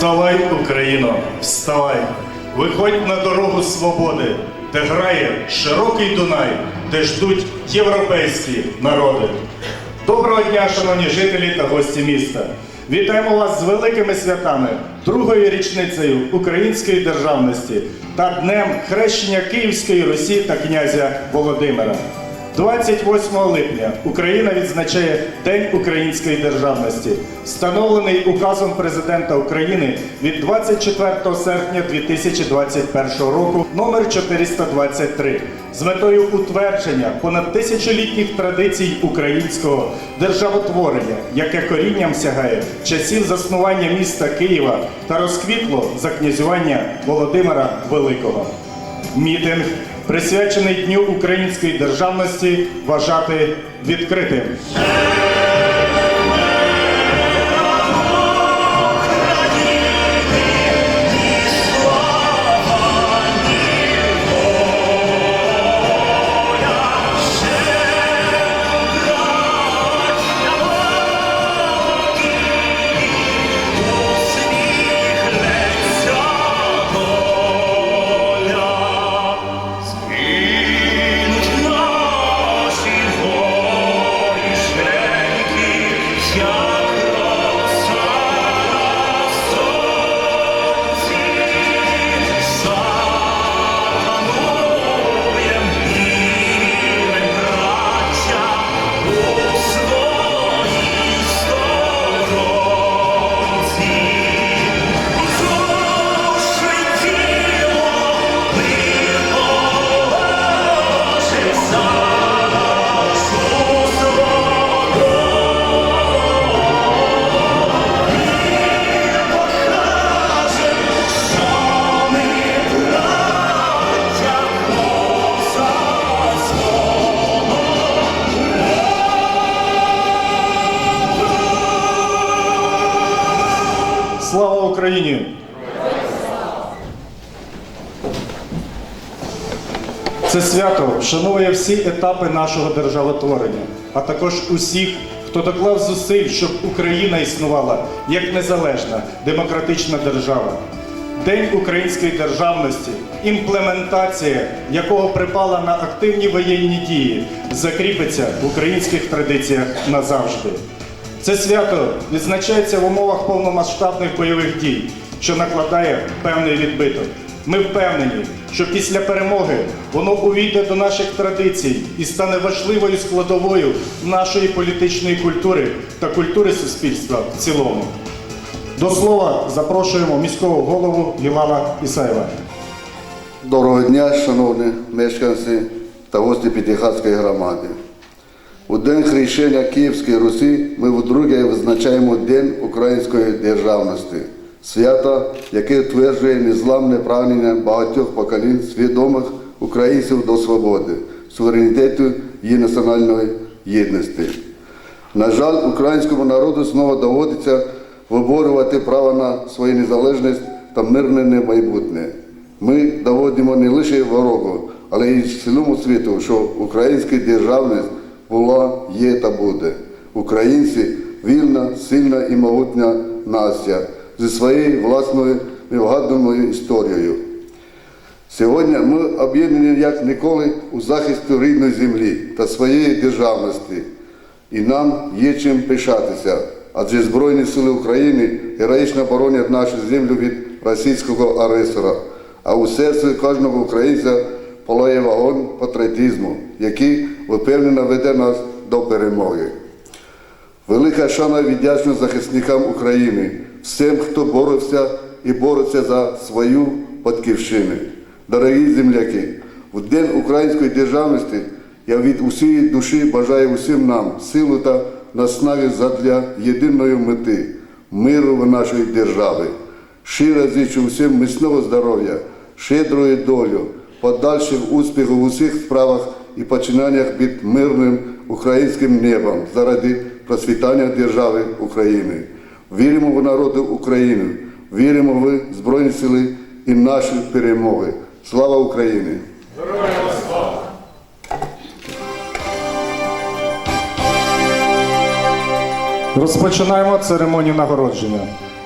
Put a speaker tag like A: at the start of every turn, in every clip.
A: Вставай, Україно, вставай, виходь на дорогу свободи, де грає широкий Дунай, де ждуть європейські народи. Доброго дня, шановні жителі та гості міста! Вітаємо вас з великими святами, другою річницею української державності та днем хрещення Київської Русі та князя Володимира. 28 липня Україна відзначає День української державності, встановлений указом президента України від 24 серпня 2021 року номер 423 з метою утвердження понад тисячолітніх традицій українського державотворення, яке корінням сягає часів заснування міста Києва та розквітло за князювання Володимира Великого. Мітинг, присвячений Дню української державності, вважати відкритим. Це свято вшанує всі етапи нашого державотворення, а також усіх, хто доклав зусиль, щоб Україна існувала як незалежна демократична держава. День української державності, імплементація якого припала на активні воєнні дії, закріпиться в українських традиціях назавжди. Це свято відзначається в умовах повномасштабних бойових дій, що накладає певний відбиток. Ми впевнені, що після перемоги воно увійде до наших традицій і стане важливою складовою нашої політичної культури та культури суспільства в цілому. До слова запрошуємо міського голову Єлана Ісаєва.
B: Доброго дня, шановні мешканці та гості П'ятихатської громади. У День хрещення Київської Русі ми вдруге визначаємо День української державності, свято, яке утверджує незламне прагнення багатьох поколінь свідомих українців до свободи, суверенітету і національної єдності. На жаль, українському народу знову доводиться виборювати право на свою незалежність та мирне майбутнє. Ми доводимо не лише ворогу, але й цілому світу, що українська державність була, є та буде. Українці вільна, сильна і могутня нація зі своєю власною невгаданою історією. Сьогодні ми об'єднані як ніколи у захисті рідної землі та своєї державності. І нам є чим пишатися, адже Збройні сили України героїчно боронять нашу землю від російського агресора, а у серці кожного українця палає вогонь патріотизму, який впевнено веде нас до перемоги. Велика шана вдячність захисникам України, всім, хто боровся і бореться за свою батьківщину. Дорогі земляки, в День української державності я від усієї душі бажаю усім нам силу та наснаги задля єдиної мети миру в нашій державі. Щиро зичу всім міцного здоров'я, щедрої долю, подальших успіхів у усіх справах і починаннях під мирним українським небом заради процвітання держави України. Віримо в народу України, віримо в Збройні Сили і наші перемоги. Слава Україні!
A: Розпочинаємо церемонію нагородження.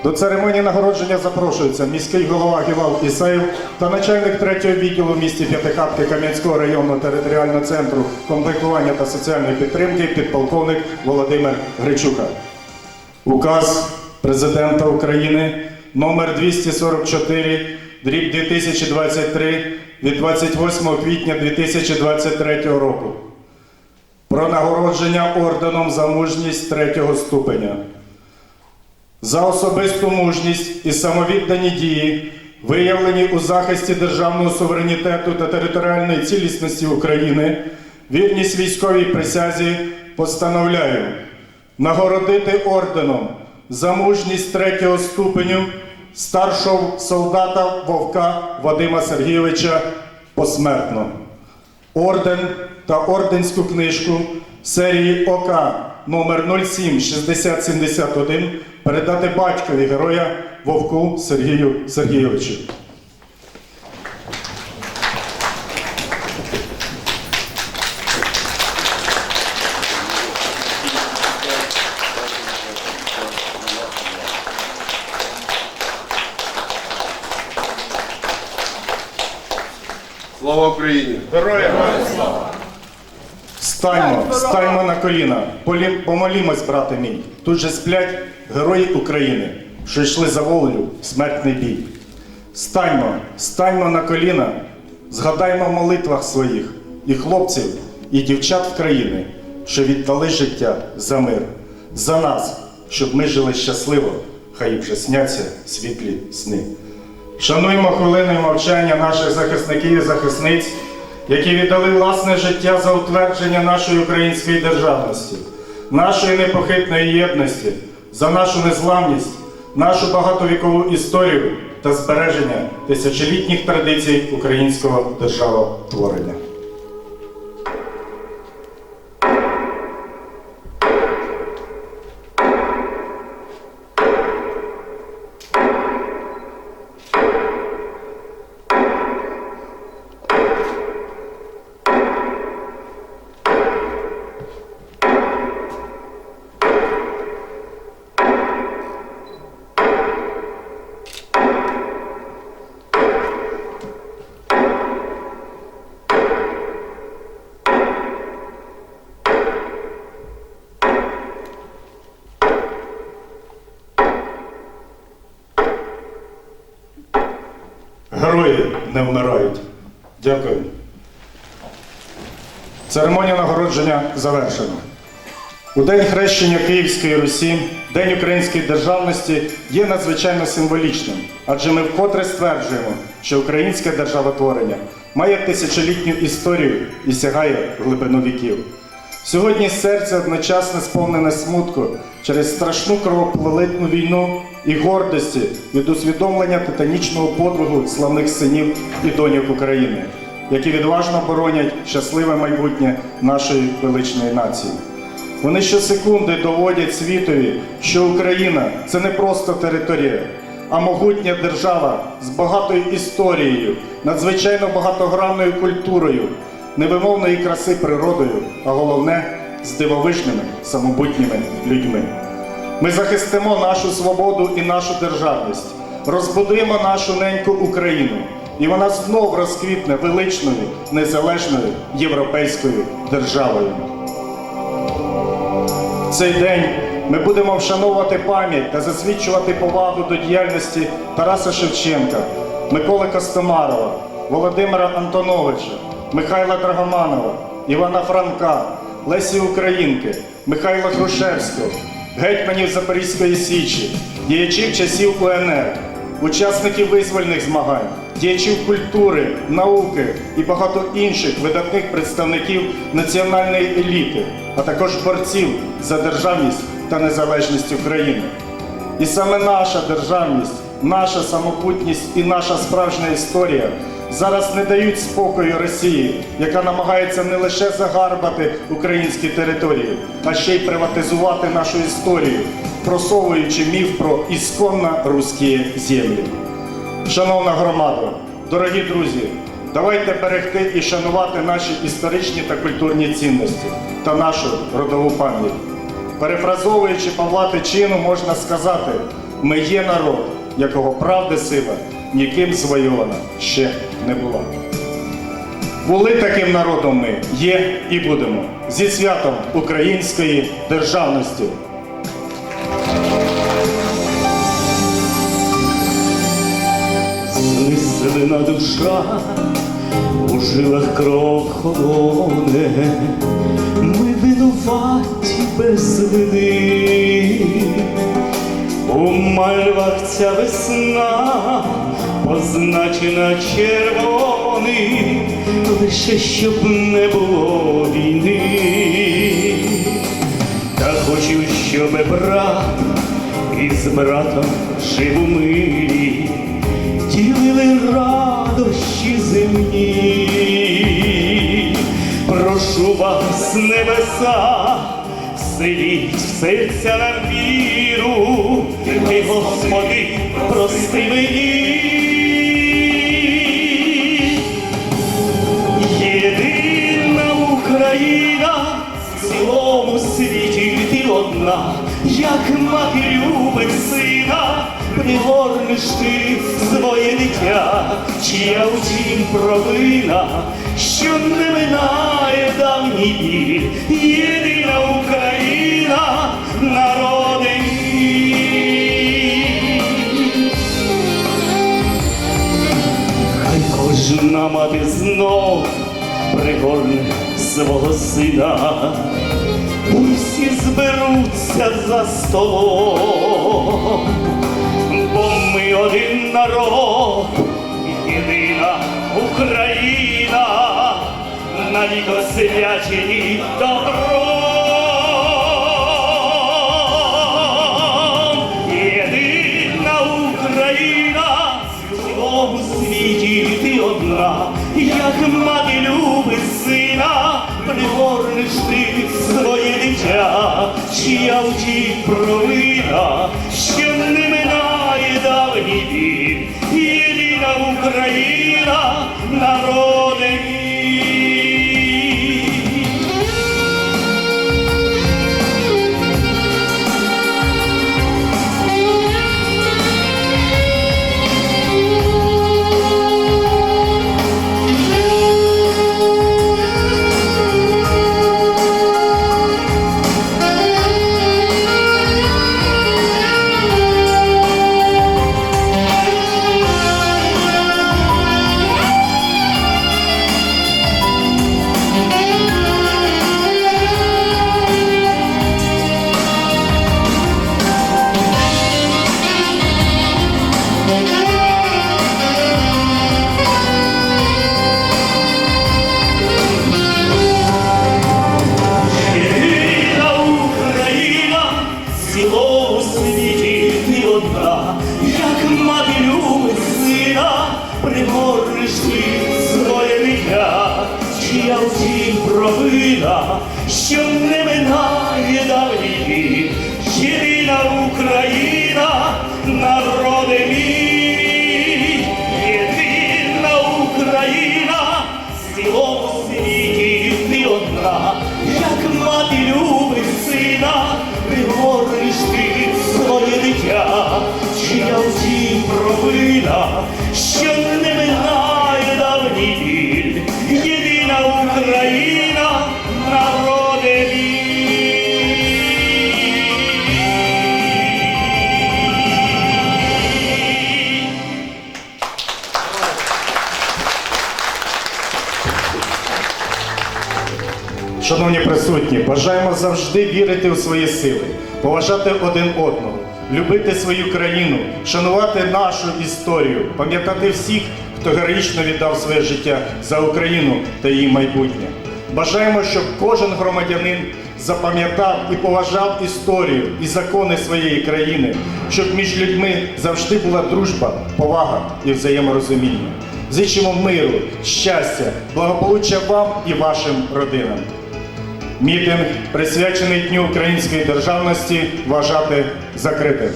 A: До церемонії нагородження запрошується міський голова Гівал Ісаєв та начальник третього відділу в місті П'ятихатки Кам'янського районного територіального центру комплектування та соціальної підтримки підполковник Володимир Гречука. Указ президента України номер 244 дріб 2023 від 28 квітня 2023 року про нагородження орденом за мужність третього ступеня. За особисту мужність і самовіддані дії, виявлені у захисті державного суверенітету та територіальної цілісності України, вірність військовій присязі постановляю нагородити орденом за мужність третього ступеню старшого солдата Вовка Вадима Сергійовича посмертно. Орден та орденську книжку серії ОК номер 076071 передати батькові героя Вовку Сергію Сергійовичу.
C: Слава
A: Героям! Станьмо, станьмо на коліна, помолімось, брате мій. Тут же сплять герої України, що йшли за волею в смертний бій. Станьмо, станьмо на коліна, згадаймо в молитвах своїх і хлопців, і дівчат країни, що віддали життя за мир, за нас, щоб ми жили щасливо, хай вже сняться світлі сни. Шануємо хвилиною мовчання наших захисників і захисниць, які віддали власне життя за утвердження нашої української державності, нашої непохитної єдності, за нашу незламність, нашу багатовікову історію та збереження тисячолітніх традицій українського державотворення. Герої не вмирають. Дякую. Церемонія нагородження завершена. У День хрещення Київської Русі, День української державності є надзвичайно символічним, адже ми вкотре стверджуємо, що українське державотворення має тисячолітню історію і сягає глибину віків. Сьогодні серце одночасно сповнене смутку через страшну кровопролитну війну і гордості від усвідомлення титанічного подвигу славних синів і доньок України, які відважно боронять щасливе майбутнє нашої величної нації. Вони щосекунди доводять світові, що Україна це не просто територія, а могутня держава з багатою історією, надзвичайно багатогранною культурою, невимовної краси природою, а головне з дивовижними самобутніми людьми. Ми захистимо нашу свободу і нашу державність, розбудуємо нашу неньку Україну, і вона знов розквітне величною, незалежною європейською державою. Цей день ми будемо вшановувати пам'ять та засвідчувати повагу до діяльності Тараса Шевченка, Миколи Костомарова, Володимира Антоновича, Михайла Драгоманова, Івана Франка, Лесі Українки, Михайла Грушевського, гетьманів Запорізької Січі, діячів часів УНР, учасників визвольних змагань, діячів культури, науки і багато інших видатних представників національної еліти, а також борців за державність та незалежність України. І саме наша державність, наша самобутність і наша справжня історія зараз не дають спокою Росії, яка намагається не лише загарбати українські території, а ще й приватизувати нашу історію, просовуючи міф про ісконно русські землі. Шановна громада, дорогі друзі, давайте берегти і шанувати наші історичні та культурні цінності та нашу родову пам'ять. Перефразовуючи Павла Тичину, можна сказати: ми є народ, якого правда сила ніким звойована ще не була. Були таким народом ми, є і будемо зі святом української державності.
D: Знесена душа, у жилах кров холоне, ми винуваті без вини. У мальвах ця весна позначена червоним, лише щоб не було війни. Та хочу, щоб брат із братом жив у мирі, ділили радощі земні. Прошу вас, небеса, вселіть в серця нам віру, ти, Господи, прости мені. Цілому світі ти одна, як мати любить сина, пригорнеш ти своє дитя, чия втім провина, що не минає давній біль, єдина Україна, народи. Хай кожна мати знов пригорне свого сина, зберуться за столом, бо ми один народ, єдина Україна, навік освячені добром. Єдина Україна в цілому світі ти одна, як мати пригорнеш ти своє дитя, чия втім провина, ще не минає давній біль, єдина Україна, народи цілому світі ти одна, як мати любить сина, пригориш ти своє дитя, чия втім провина, що не минає давні. Єдина Україна,
A: завжди вірити у свої сили, поважати один одного, любити свою країну, шанувати нашу історію, пам'ятати всіх, хто героїчно віддав своє життя за Україну та її майбутнє. Бажаємо, щоб кожен громадянин запам'ятав і поважав історію і закони своєї країни, щоб між людьми завжди була дружба, повага і взаєморозуміння. Зичимо миру, щастя, благополуччя вам і вашим родинам. Мітинг, присвячений Дню української державності, вважати закритим.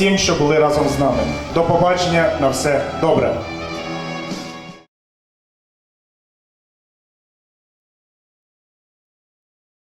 A: Всім, що були разом з нами. До побачення на все добре.